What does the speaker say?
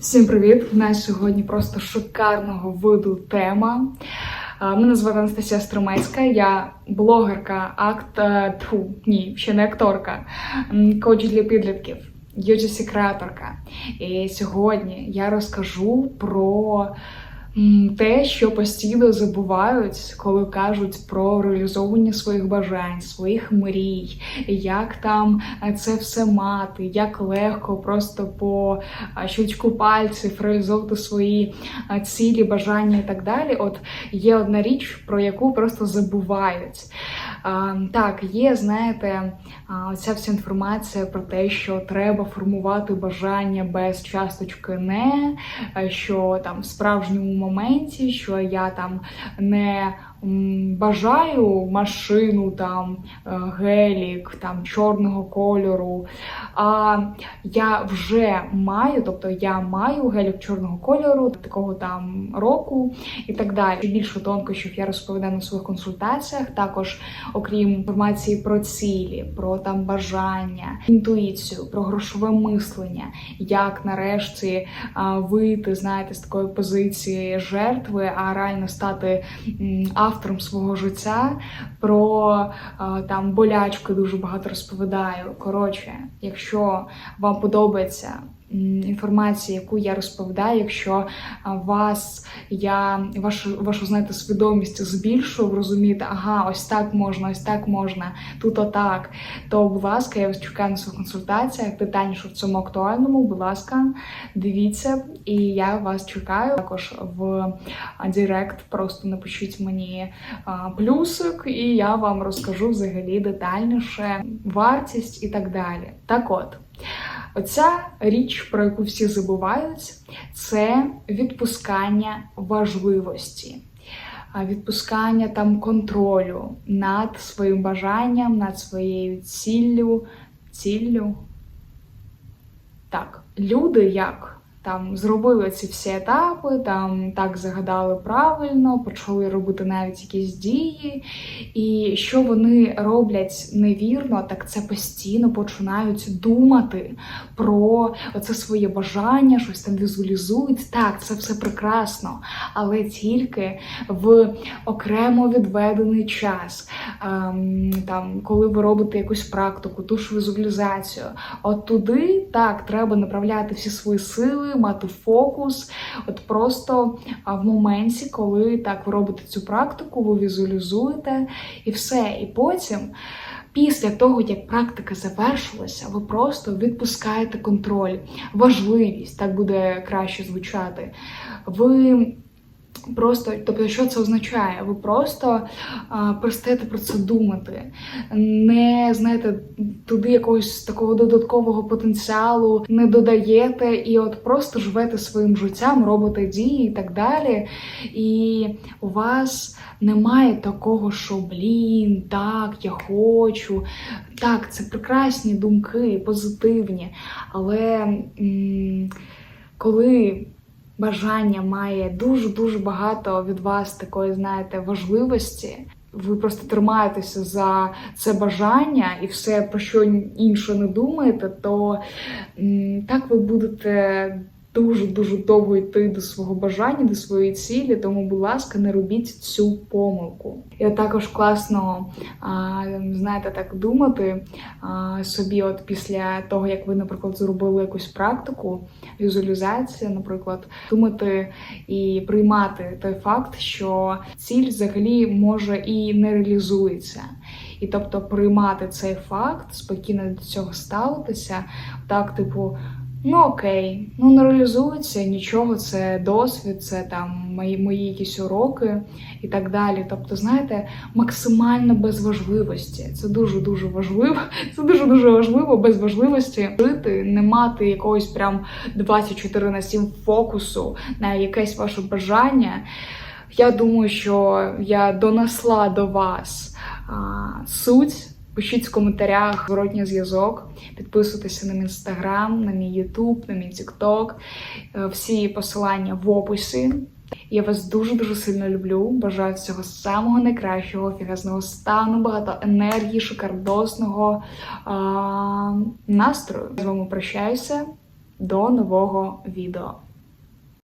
Всім привіт! У нас сьогодні просто шикарного виду тема. Мене звати Анастасія Струмецька, я блогерка, акт... е, ні, ще не акторка, коуч для підлітків, UGC креаторка. І сьогодні я розкажу про те, що постійно забувають, коли кажуть про реалізовування своїх бажань, своїх мрій, як там е, це все мати, як легко просто по щучку пальців реалізовувати свої е, цілі, бажання і так далі. От є одна річ, про яку просто забувають. Так, є, знаєте, ця вся інформація про те, що треба формувати бажання без часточки не, е, що там в справжньому моменті, що я там не бажаю машину, там е, гелік, там чорного кольору. А я вже маю, тобто я маю гелік чорного кольору, такого там року і так далі. Більше тонкощів я розповідаю на своїх консультаціях. Також, окрім інформації про цілі, про там бажання, інтуїцію, про грошове мислення, як нарешті а, вийти, знаєте, з такої позиції жертви, а реально стати м, автором свого життя. Про там болячки дуже багато розповідаю. Коротше, якщо вам подобається м, інформація, яку я розповідаю, якщо вас я вашу вашу знаєте свідомість збільшую, ви розумієте, ага, ось так можна, ось так можна, тут отак. То, будь ласка, я вас чекаю на своїх консультаціях, детальніше в цьому актуальному. Будь ласка, дивіться, і я вас чекаю. Також в Директ просто напишіть мені плюсик, і я вам розкажу взагалі детальніше вартість і так далі. Так от. Оця річ, про яку всі забувають, це відпускання важливості, відпускання там контролю над своїм бажанням, над своєю ціллю. Ціллю. Так, люди як? Там зробили ці всі етапи, там так загадали правильно, почали робити навіть якісь дії. І що вони роблять невірно, так це постійно починають думати про оце своє бажання, щось там візуалізують. Так, це все прекрасно, але тільки в окремо відведений час. Ем, там, коли ви робите якусь практику, ту ж візуалізацію, от туди так треба направляти всі свої сили, мати фокус. От просто в моменті, коли так ви робите цю практику, ви візуалізуєте і все. І потім. Після того, як практика завершилася, ви просто відпускаєте контроль, важливість, так буде краще звучати. Ви Просто, тобто, що це означає? Ви просто а, перестаєте про це думати, не знаєте, туди якогось такого додаткового потенціалу не додаєте, і от просто живете своїм життям, робите дії і так далі. І у вас немає такого, що блін, так, я хочу. Так, це прекрасні думки, позитивні. Але м коли бажання має дуже-дуже багато від вас такої, знаєте, важливості. Ви просто тримаєтеся за це бажання і все про що інше не думаєте, то так ви будете дуже-дуже довго йти до свого бажання, до своєї цілі. Тому, будь ласка, не робіть цю помилку. І також класно, знаєте, так думати собі, от після того, як ви, наприклад, зробили якусь практику, візуалізація, наприклад, думати і приймати той факт, що ціль взагалі може і не реалізується. І тобто приймати цей факт, спокійно до цього ставитися, так, типу. Ну окей, ну не реалізується нічого, це досвід, це там мої мої якісь уроки і так далі. Тобто, знаєте, максимально без важливості. Це дуже дуже важливо. Це дуже дуже важливо без важливості жити, не мати якогось прям 24 на 7 фокусу на якесь ваше бажання. Я думаю, що я донесла до вас а, суть. Пишіть в коментарях зворотній зв'язок, підписуйтеся на мій інстаграм, на мій ютуб, на мій тікток. Всі посилання в описі. Я вас дуже-дуже сильно люблю. Бажаю всього самого найкращого, фігазного стану, багато енергії, шикардосного а, настрою. З вами прощаюся. до нового відео.